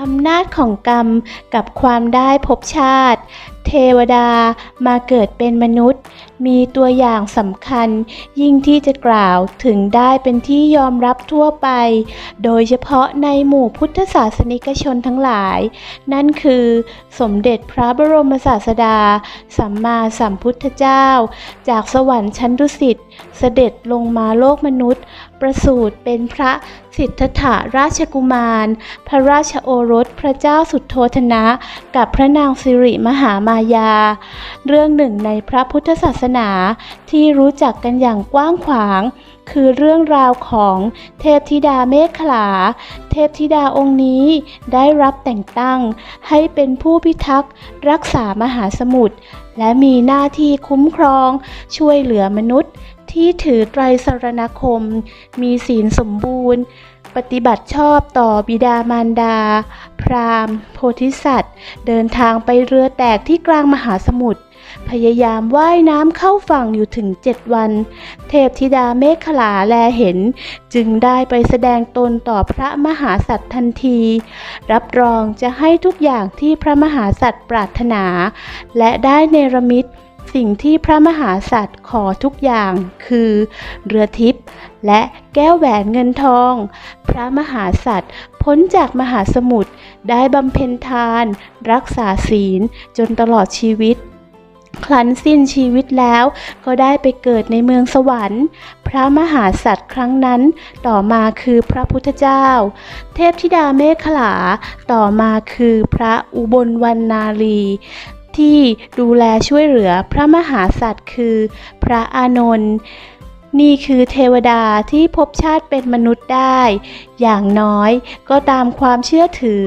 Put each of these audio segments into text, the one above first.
อำนาจของกรรมกับความได้ภพชาติ เทวดามาเกิดเป็นมนุษย์ มีตัวอย่างสำคัญ ยิ่งที่จะกล่าวถึงได้เป็นที่ยอมรับทั่วไป โดยเฉพาะในหมู่พุทธศาสนิกชนทั้งหลาย นั่นคือสมเด็จพระบรมศาสดา สัมมาสัมพุทธเจ้า จากสวรรค์ชั้นดุสิตเสด็จลงมาโลกมนุษย์ ประสูติเป็นพระสิทธัตถราชกุมาร พระราชโอรสพระเจ้าสุดโทธนะ กับพระนางสิริมหามายา เรื่องหนึ่งในพระพุทธศาสนาที่รู้จักกันอย่างกว้างขวาง คือเรื่องราวของเทพธิดาเมฆขลา เทพธิดาองค์นี้ได้รับแต่งตั้งให้เป็นผู้พิทักษ์รักษามหาสมุทรและมีหน้าที่คุ้มครองช่วยเหลือมนุษย์ที่ถือไตรสรณคม มีศีลสมบูรณ์ ปฏิบัติชอบต่อบิดามารดา พราหมณ์ โพธิสัตว์ เดินทางไปเรือแตกที่กลางมหาสมุทร พยายามว่ายน้ำเข้าฝั่งอยู่ถึงเจ็ดวัน เทพธิดาเมฆขลาแลเห็น จึงได้ไปแสดงตนต่อพระมหาสัตว์ทันที รับรองจะให้ทุกอย่างที่พระมหาสัตว์ปรารถนา และได้เนรมิตสิ่งที่พระมหาสัตว์ขอทุกอย่างคือ เรือทิพย์และแก้วแหวนเงินทอง พระมหาสัตว์พ้นจากมหาสมุทรได้บำเพ็ญทาน รักษาศีลจนตลอดชีวิต ครั้นสิ้นชีวิตแล้วก็ได้ไปเกิดในเมืองสวรรค์ พระมหาสัตว์ครั้งนั้นต่อมาคือพระพุทธเจ้า เทพธิดาเมฆขลา ต่อมาคือพระอุบลวรรณาลี ที่ดูแลช่วยเหลือพระมหาสัตว์คือพระอานนท์นี่คือเทวดาที่ภพชาติเป็นมนุษย์ได้ อย่างน้อยก็ตามความเชื่อถือ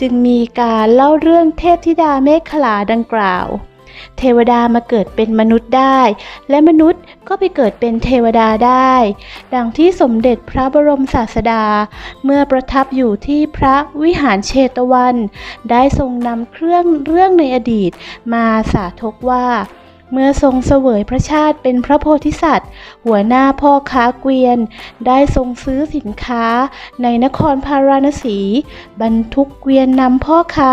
จึงมีการเล่าเรื่องเทพธิดาเมฆขลาดังกล่าว เทวดามาเกิดเป็นมนุษย์ได้ และมนุษย์ก็ไปเกิดเป็นเทวดาได้ ดังที่สมเด็จพระบรมศาสดา เมื่อประทับอยู่ที่พระวิหารเชตวัน ได้ทรงนำเครื่องเรื่องในอดีตมาสาธกว่า เมื่อทรงเสวยพระชาติเป็นพระโพธิสัตว์ หัวหน้าพ่อค้าเกวียน ได้ทรงซื้อสินค้าในนครพาราณสี บรรทุกเกวียนนำพ่อค้า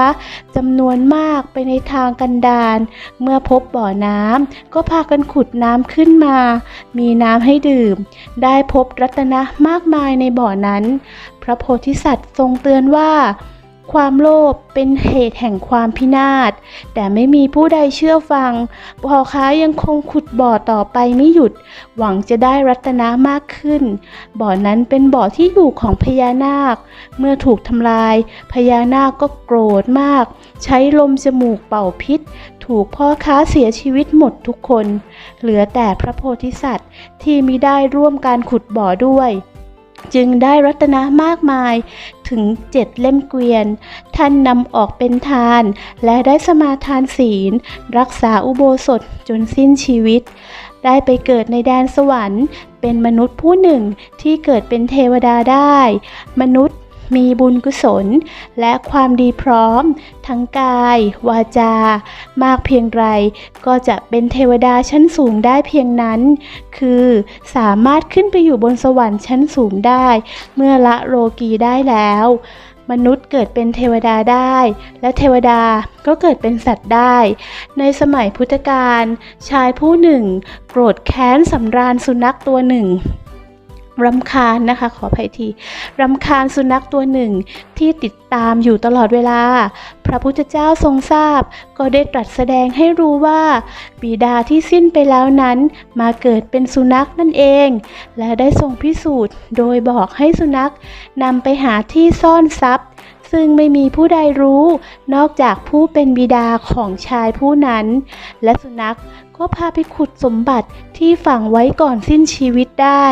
จำนวนมากไปในทางกันดารเมื่อพบบ่อน้ำก็พากันขุดน้ำขึ้นมา มีน้ำให้ดื่ม ได้พบรัตนะมากมายในบ่อนั้น พระโพธิสัตว์ทรงเตือนว่า ความโลภเป็นเหตุแห่งความพินาศ แต่ไม่มีผู้ใดเชื่อฟังพ่อค้ายังคงขุดบ่อต่อไปไม่หยุด หวังจะได้รัตนะมากขึ้น บ่อนั้นเป็นบ่อที่อยู่ของพญานาค เมื่อถูกทำลาย พญานาคก็โกรธมาก ใช้ลมจมูกเป่าพิษ ถูกพ่อค้าเสียชีวิตหมดทุกคน เหลือแต่พระโพธิสัตว์ที่มิได้ร่วมการขุดบ่อด้วย จึงได้รัตนะมากมายถึงเจ็ดเล่มเกวียน ท่านนำออกเป็นทาน และได้สมาทานศีล รักษาอุโบสถจนสิ้นชีวิต ได้ไปเกิดในแดนสวรรค์ เป็นมนุษย์ผู้หนึ่งที่เกิดเป็นเทวดาได้ มนุษย์ มีบุญกุศล และความดีพร้อม ทั้งกาย วาจา มากเพียงไร ก็จะเป็นเทวดาชั้นสูงได้เพียงนั้น คือสามารถขึ้นไปอยู่บนสวรรค์ชั้นสูงได้ เมื่อละโลกีได้แล้วมนุษย์เกิดเป็นเทวดาได้ และเทวดาก็เกิดเป็นสัตว์ได้ ในสมัยพุทธกาลชายผู้หนึ่ง โกรธแค้นสำราญสุนัขตัวหนึ่ง รำคาญนะคะ ขออภัยทีรำคาญสุนัขตัวหนึ่งที่ติดตามอยู่ตลอดเวลา พระพุทธเจ้าทรงทราบ ก็ได้ตรัสแสดงให้รู้ว่า บิดาที่สิ้นไปแล้วนั้น มาเกิดเป็นสุนัขนั่นเอง และได้ทรงพิสูจน์ โดยบอกให้สุนัขนำไปหาที่ซ่อนทรัพย์ ซึ่งไม่มีผู้ใดรู้ นอกจากผู้เป็นบิดาของชายผู้นั้น และสุนัขก็พาไปขุดสมบัติที่ฝังไว้ก่อนสิ้นชีวิตได้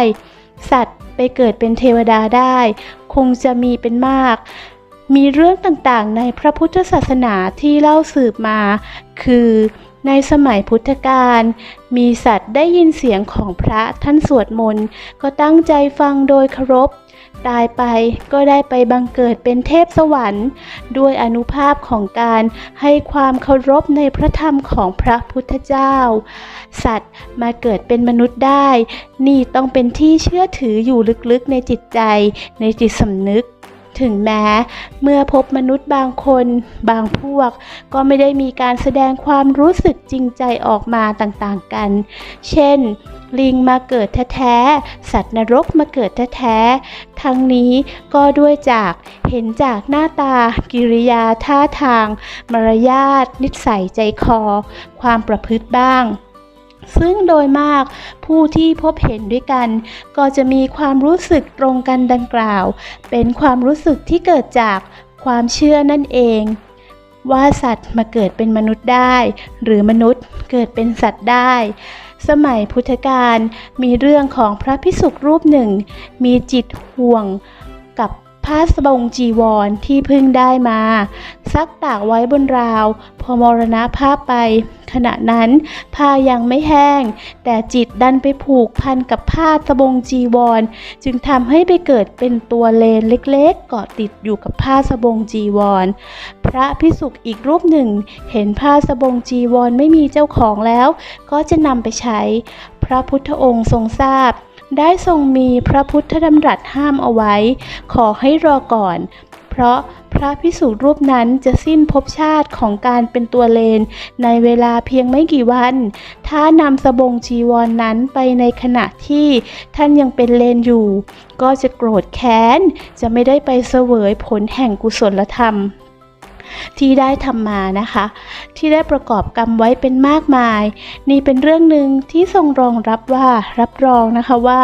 สัตว์ไปเกิดเป็นเทวดาได้ คงจะมีเป็นมาก มีเรื่องต่างๆ ในพระพุทธศาสนาที่เล่าสืบมา คือในสมัยพุทธกาลมีสัตว์ได้ยินเสียงของพระท่านสวดมนต์ ก็ตั้งใจฟังโดยเคารพ ตายไปก็ได้ไปบังเกิดเป็นเทพสวรรค์ ด้วยอนุภาพของการให้ความเคารพในพระธรรมของพระพุทธเจ้า สัตว์มาเกิดเป็นมนุษย์ได้ นี่ต้องเป็นที่เชื่อถืออยู่ลึกๆในจิตใจ ในจิตสำนึกถึงแม้เมื่อพบมนุษย์บางคนบางพวก ก็ไม่ได้มีการแสดงความรู้สึกจริงใจออกมาต่างๆกัน เช่น ลิงมาเกิดแท้ๆ สัตว์นรกมาเกิดแท้ๆ ทั้งนี้ก็ด้วยจากเห็นจากหน้าตา กิริยาท่าทาง มารยาท นิสัยใจคอ ความประพฤติบ้างซึ่งโดยมากผู้ที่พบเห็นด้วยกัน ก็จะมีความรู้สึกตรงกันดังกล่าว เป็นความรู้สึกที่เกิดจากความเชื่อนั่นเอง ว่าสัตว์มาเกิดเป็นมนุษย์ได้ หรือมนุษย์เกิดเป็นสัตว์ได้ สมัยพุทธกาลมีเรื่องของพระพิสุกรูปหนึ่ง มีจิตห่วงกับ ผ้าสบงจีวรที่เพิ่งได้มา ซักตากไว้บนราว พอมรณภาพไป ขณะนั้นผ้ายังไม่แห้ง แต่จิตดันไปผูกพันกับผ้าสบงจีวร จึงทำให้ไปเกิดเป็นตัวเลนเล็กๆ เกาะติดอยู่กับผ้าสบงจีวร พระพิสุกอีกรูปหนึ่ง เห็นผ้าสบงจีวรไม่มีเจ้าของแล้ว ก็จะนำไปใช้ พระพุทธองค์ทรงทราบ ได้ทรงมีพระพุทธดำรัสห้ามเอาไว้ ขอให้รอก่อน เพราะพระพิสุรูปนั้นจะสิ้นภพชาติของการเป็นตัวเลน ในเวลาเพียงไม่กี่วัน ถ้านำสบงจีวรนนั้นไปในขณะที่ท่านยังเป็นเลนอยู่ ก็จะโกรธแค้น จะไม่ได้ไปเสวยผลแห่งกุศลธรรม ที่ได้ทำมานะคะ ที่ได้ประกอบกรรมไว้เป็นมากมาย นี่เป็นเรื่องหนึ่งที่ทรงรองรับว่ารับรองนะคะว่า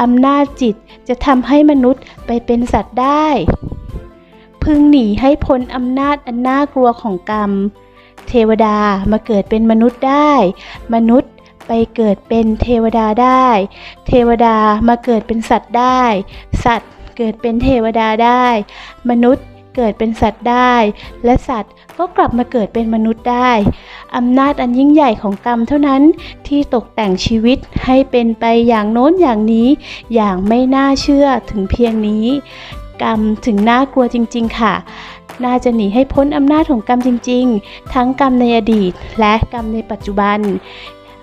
อำนาจจิตจะทำให้มนุษย์ไปเป็นสัตว์ได้ พึงหนีให้พ้นอำนาจอันน่ากลัวของกรรม เทวดามาเกิดเป็นมนุษย์ได้ มนุษย์ไปเกิดเป็นเทวดาได้ เทวดามาเกิดเป็นสัตว์ได้ สัตว์เกิดเป็นเทวดาได้ มนุษย์ เกิดเป็นสัตว์ได้ และสัตว์ก็กลับมาเกิดเป็นมนุษย์ได้อำนาจอันยิ่งใหญ่ของกรรมเท่านั้นที่ตกแต่งชีวิตให้เป็นไปอย่างโน้นอย่างนี้ อย่างไม่น่าเชื่อถึงเพียงนี้ กรรมถึงน่ากลัวจริง ๆ ค่ะน่าจะหนีให้พ้นอำนาจของกรรมจริง ๆ ทั้งกรรมในอดีตและกรรมในปัจจุบัน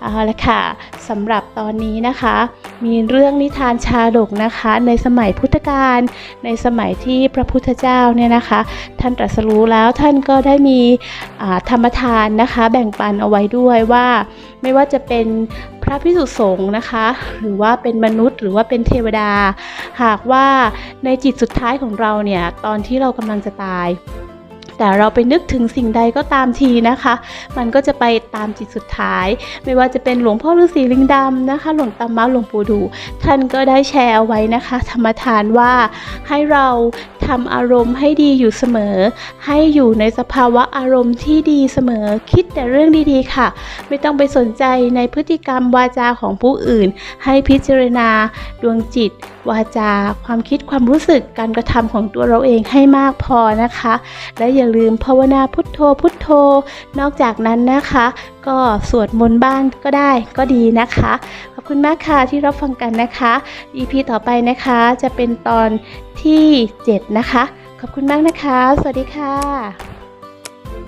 เอาละค่ะสำหรับตอนนี้นะคะ มีเรื่องนิทานชาดกนะคะ ในสมัยพุทธกาลในสมัยที่พระพุทธเจ้าเนี่ยนะคะ ท่านตรัสรู้แล้วท่านก็ได้มีธรรมทานนะคะ แบ่งปันเอาไว้ด้วยว่า ไม่ว่าจะเป็นพระพิสุสงฆ์นะคะ หรือว่าเป็นมนุษย์ หรือว่าเป็นเทวดา หากว่าในจิตสุดท้ายของเราเนี่ยตอนที่เรากำลังจะตาย แต่เราไปนึกถึงสิ่งใดก็ตามทีนะคะ มันก็จะไปตามจิตสุดท้าย ไม่ว่าจะเป็นหลวงพ่อฤาษีลิงดำนะคะ หลวงตามาหลวงปู่ดู ท่านก็ได้แชร์เอาไว้นะคะ ธรรมทานว่าให้เราทำอารมณ์ให้ดีอยู่เสมอ ให้อยู่ในสภาวะอารมณ์ที่ดีเสมอคิดแต่เรื่องดีๆค่ะ ไม่ต้องไปสนใจในพฤติกรรมวาจาของผู้อื่น ให้พิจารณาดวงจิตวาจา ความคิดความรู้สึกการกระทำของตัวเราเองให้มากพอนะคะ และอย่าลืมภาวนาพุทโธพุทโธ นอกจากนั้นนะคะ ก็สวดมนต์บ้างก็ได้ก็ดีนะคะ ขอบคุณมากค่ะที่รับฟังกันนะคะ EP ต่อไปนะคะจะเป็นตอนที่ 7 นะคะ ขอบคุณมากนะคะ สวัสดีค่ะ